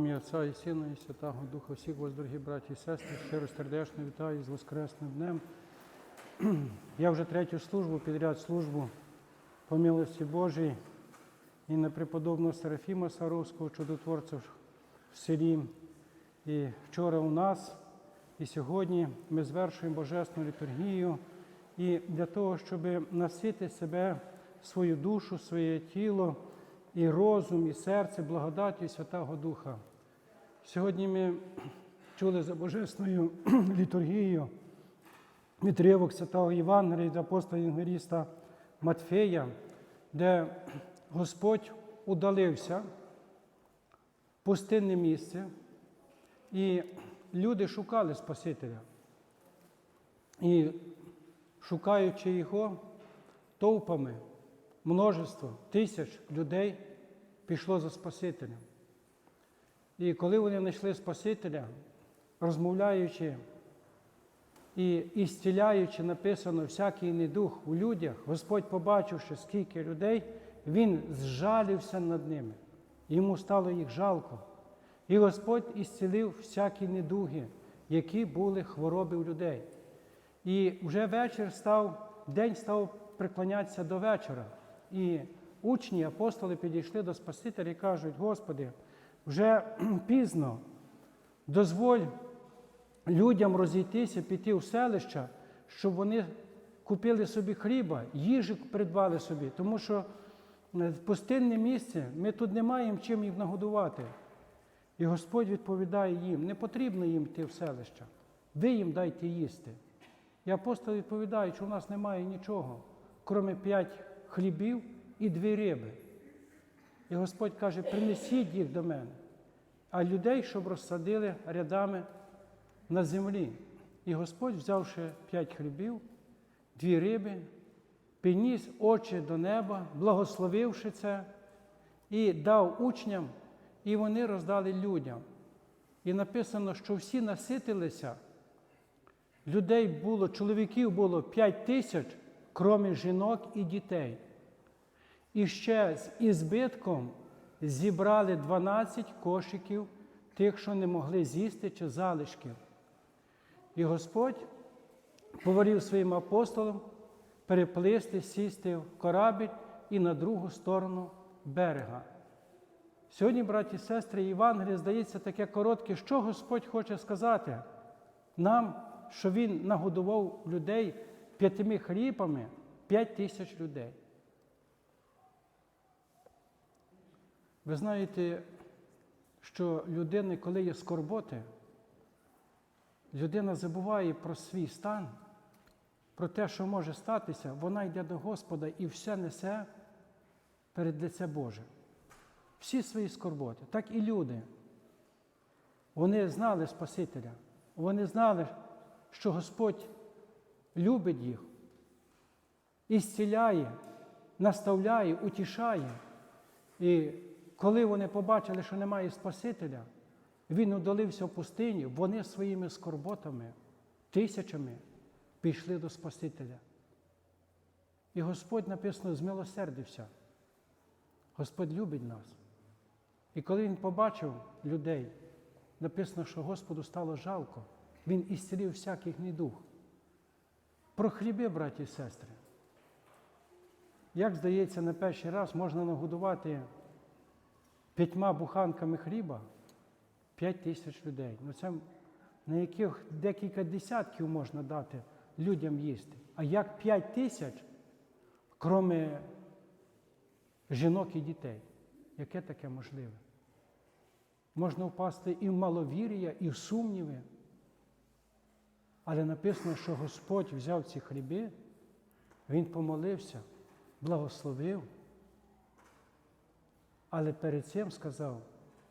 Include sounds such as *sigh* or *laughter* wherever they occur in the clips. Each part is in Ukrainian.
ім'я Отця і Сина, і Святого Духа, всіх вас, дорогі браті і сестри, щиро сердечно вітаю з Воскресним днем. Я вже третю службу, підряд службу по милості Божій і на преподобного Серафіма Саровського, чудотворця в селі. І вчора у нас, і сьогодні ми звершуємо Божественну літургію. І для того, щоб насити себе, свою душу, своє тіло, і розум, і серце благодаті Святого Духа. Сьогодні ми чули за Божественною *clears throat* літургією відривок Святого Євангелія від апостола Євангеліста Матфея, де Господь удалився в пустинне місце, і люди шукали Спасителя. І шукаючи його товпами, множество тисяч людей пішло за Спасителем. І коли вони знайшли Спасителя, розмовляючи і ісціляючи, написано всякий недух у людях, Господь, побачивши, скільки людей, Він зжалився над ними. Йому стало їх жалко. І Господь ісцілив всякі недуги, які були хвороби у людей. І вже вечір став, день став приклонятися до вечора. І учні, апостоли підійшли до Спасителя і кажуть, Господи, вже *clears throat* пізно, дозволь людям розійтися, піти в селища, щоб вони купили собі хліба, їжі придбали собі, тому що в пустинне місце ми тут не маємо чим їх нагодувати. І Господь відповідає їм, не потрібно їм йти в селища, ви їм дайте їсти. І апостол відповідає, що у нас немає нічого, крім п'ять хлібів і дві риби. І Господь каже, принесіть їх до мене, а людей, щоб розсадили рядами на землі. І Господь, взявши п'ять хлібів, дві риби, підніс очі до неба, благословивши це, і дав учням, і вони роздали людям. І написано, що всі наситилися. Людей було, чоловіків було 5 тисяч, крім жінок і дітей. І ще з ізбитком зібрали 12 кошиків тих, що не могли з'їсти чи залишків. І Господь повелів своїм апостолам переплисти, сісти в корабель і на другу сторону берега. Сьогодні, браті і сестри, Євангеліє здається таке коротке, що Господь хоче сказати нам, що Він нагодував людей п'ятими хлібами, п'ять тисяч людей. Ви знаєте, що людина, коли є скорботи, людина забуває про свій стан, про те, що може статися, вона йде до Господа і все несе перед лице Боже. Всі свої скорботи, так і люди. Вони знали Спасителя, вони знали, що Господь любить їх, ісціляє, наставляє, утішає. І коли вони побачили, що немає Спасителя, він удалився в пустині, вони своїми скорботами, тисячами пішли до Спасителя. І Господь написано, змилосердився. Господь любить нас. І коли Він побачив людей, написано, що Господу стало жалко, Він ісцілив всяких недух. Про хліби, браті і сестри. Як здається, на перший раз можна нагодувати п'ятьма буханками хліба п'ять тисяч людей. Ну це на яких декілька десятків можна дати людям їсти. А як п'ять тисяч, крім жінок і дітей? Яке таке можливе? Можна впасти і в маловір'я, і в сумніви. Але написано, що Господь взяв ці хліби, Він помолився, благословив. Але перед цим сказав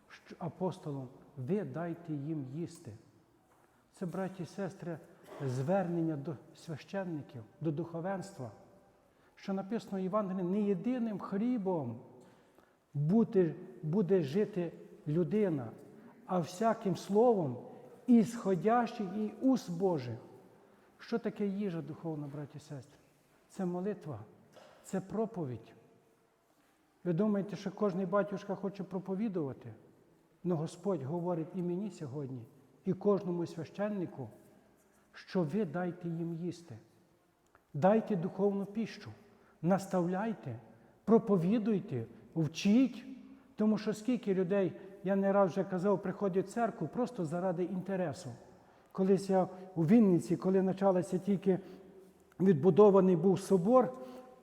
що апостолам, ви дайте їм їсти. Це, браті і сестри, звернення до священників, до духовенства, що написано в Євангелії, не єдиним хлібом буде, буде жити людина, а всяким словом, ісходящих і уст Божих. Що таке їжа духовна, браті і сестри? Це молитва, це проповідь. Ви думаєте, що кожен батюшка хоче проповідувати? Но Господь говорить і мені сьогодні, і кожному священнику, що ви дайте їм їсти. Дайте духовну піщу, наставляйте, проповідуйте, вчіть. Тому що скільки людей, я не раз вже казав, приходять в церкву просто заради інтересу. Колись я у Вінниці, коли почалося тільки відбудований був собор,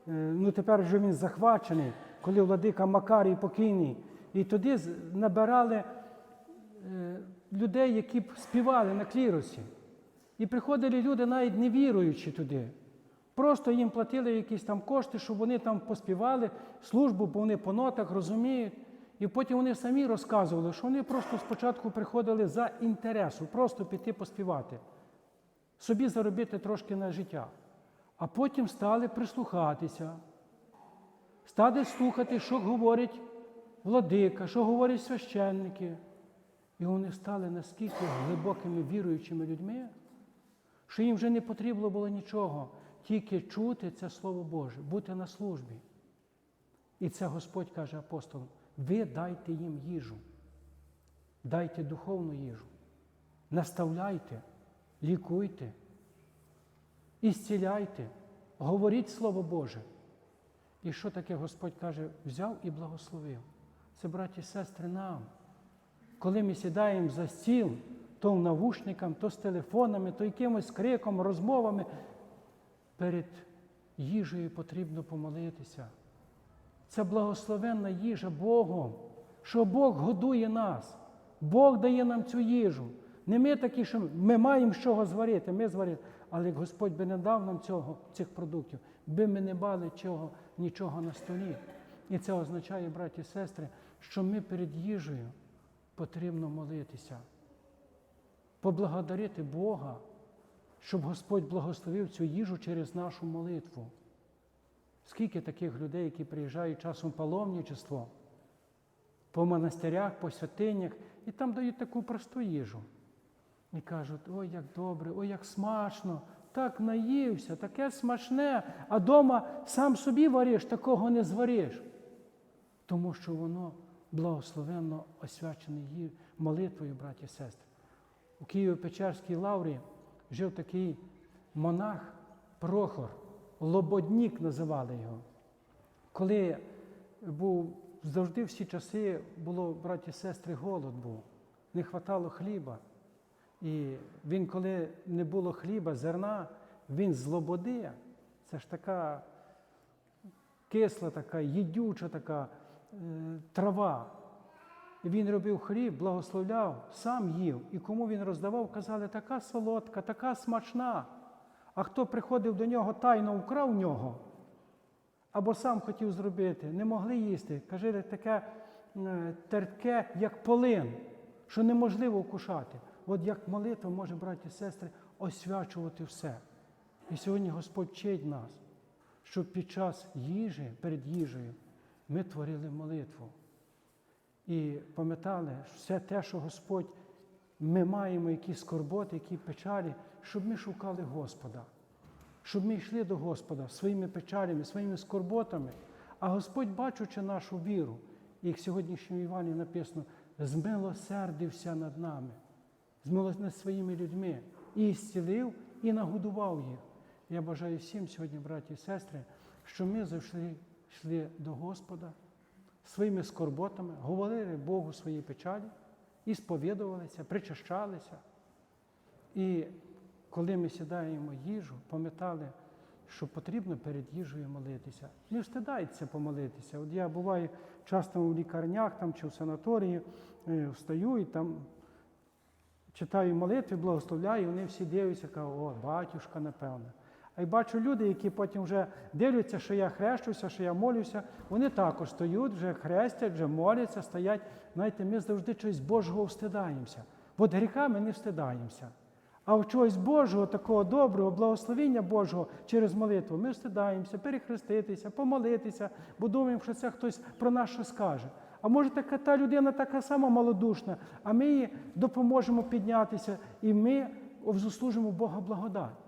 е, ну тепер вже він захвачений, коли владика Макарій покійний. І туди набирали е, людей, які б співали на кліросі. І приходили люди, навіть не віруючи туди. Просто їм платили якісь там кошти, щоб вони там поспівали службу, бо вони по нотах розуміють. І потім вони самі розказували, що вони просто спочатку приходили за інтересу, просто піти поспівати, собі заробити трошки на життя. А потім стали прислухатися, стали слухати, що говорить владика, що говорять священники. І вони стали наскільки глибокими віруючими людьми, що їм вже не потрібно було нічого, тільки чути це Слово Боже, бути на службі. І це Господь каже апостолам: ви дайте їм їжу, дайте духовну їжу, наставляйте, лікуйте, ісціляйте, говоріть Слово Боже. І що таке Господь каже, взяв і благословив. Це, браті і сестри, нам. Коли ми сідаємо за стіл, то в навушникам, то з телефонами, то якимось криком, розмовами, перед їжею потрібно помолитися. Це благословенна їжа Богом, що Бог годує нас. Бог дає нам цю їжу. Не ми такі, що ми маємо з чого зварити, ми зварили. Але як Господь би не дав нам цього, цих продуктів, би ми не мали чого, нічого на столі. І це означає, браті і сестри, що ми перед їжею потрібно молитися, поблагодарити Бога, щоб Господь благословив цю їжу через нашу молитву. Скільки таких людей, які приїжджають часом в паломничество, по монастирях, по святинях, і там дають таку просту їжу. І кажуть, ой, як добре, ой, як смачно, так наївся, таке смачне, а дома сам собі вариш, такого не звариш. Тому що воно благословенно освячене її молитвою, браті і сестри. У Києво-Печерській лаврі жив такий монах Прохор, Лободнік називали його. Коли був завжди всі часи було, браті і сестри, голод був, не хватало хліба. І він, коли не було хліба, зерна, він з це ж така кисла, така, їдюча така е, трава. І він робив хліб, благословляв, сам їв. І кому він роздавав, казали, така солодка, така смачна. А хто приходив до нього тайно вкрав нього, або сам хотів зробити, не могли їсти. Каже, таке терпке, як полин, що неможливо вкушати. От як молитва може, браті і сестри, освячувати все. І сьогодні Господь вчить нас, щоб під час їжі, перед їжею, ми творили молитву. І пам'ятали, все те, що Господь, ми маємо якісь скорботи, які печалі, щоб ми шукали Господа, щоб ми йшли до Господа своїми печалями, своїми скорботами. А Господь, бачучи нашу віру, як сьогоднішньому Івані написано, змилосердився над нами, змилосердився над своїми людьми, і зцілив, і нагодував їх. Я бажаю всім сьогодні, браті і сестри, що ми завжди йшли до Господа своїми скорботами, говорили Богу свої печалі, і сповідувалися, причащалися. І коли ми сідаємо їжу, пам'ятали, що потрібно перед їжею молитися. Не встидається помолитися. От я буваю часто у лікарнях там, чи в санаторії, е, встаю і там читаю молитви, благословляю, і вони всі дивляться, кажуть, о, батюшка, напевно. А й бачу люди, які потім вже дивляться, що я хрещуся, що я молюся, вони також стоять, вже хрестять, вже моляться, стоять. Знаєте, ми завжди чогось Божого встидаємося. От гріха ми не встидаємося. А в чогось Божого, такого доброго, благословіння Божого через молитву ми встидаємося перехреститися, помолитися, бо думаємо, що це хтось про нас що скаже. А може, така та людина така сама малодушна, а ми їй допоможемо піднятися, і ми заслужимо Бога благодать.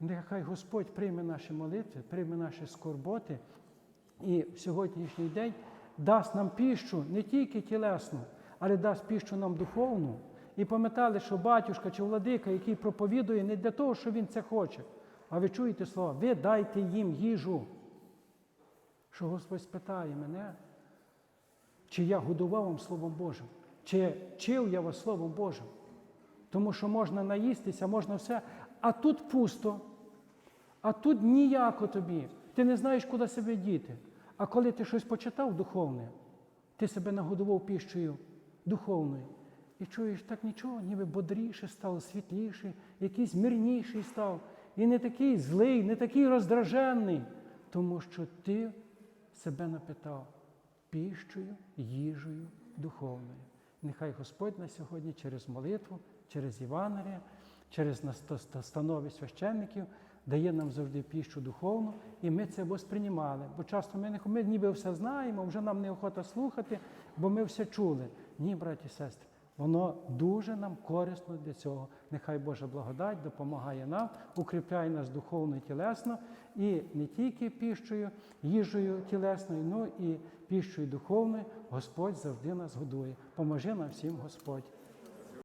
Нехай Господь прийме наші молитви, прийме наші скорботи і в сьогоднішній день дасть нам піщу не тільки тілесну, але дасть піщу нам духовну. І пам'ятали, що батюшка чи владика, який проповідує не для того, що він це хоче. А ви чуєте слова, ви дайте їм їжу. Що Господь спитає мене, чи я годував вам Словом Божим, чи чив я вас Словом Божим. Тому що можна наїстися, можна все, а тут пусто, а тут ніяко тобі. Ти не знаєш, куди себе діти. А коли ти щось почитав духовне, ти себе нагодував піщею духовною. І чуєш, так нічого, ніби бодріше став, світліший, якийсь мирніший став. І не такий злий, не такий роздражений, тому що ти себе напитав піщею, їжею духовною. Нехай Господь на сьогодні через молитву, через Євангелія, через настанови священників дає нам завжди піщу духовну, і ми це восприймали. Бо часто ми, не, ми ніби все знаємо, вже нам неохота слухати, бо ми все чули. Ні, браті і сестри, воно дуже нам корисно для цього. Нехай Божа благодать допомагає нам, укріпляє нас духовно і тілесно, і не тільки піщою, їжею тілесною, ну і піщою духовною Господь завжди нас годує. Поможи нам всім Господь.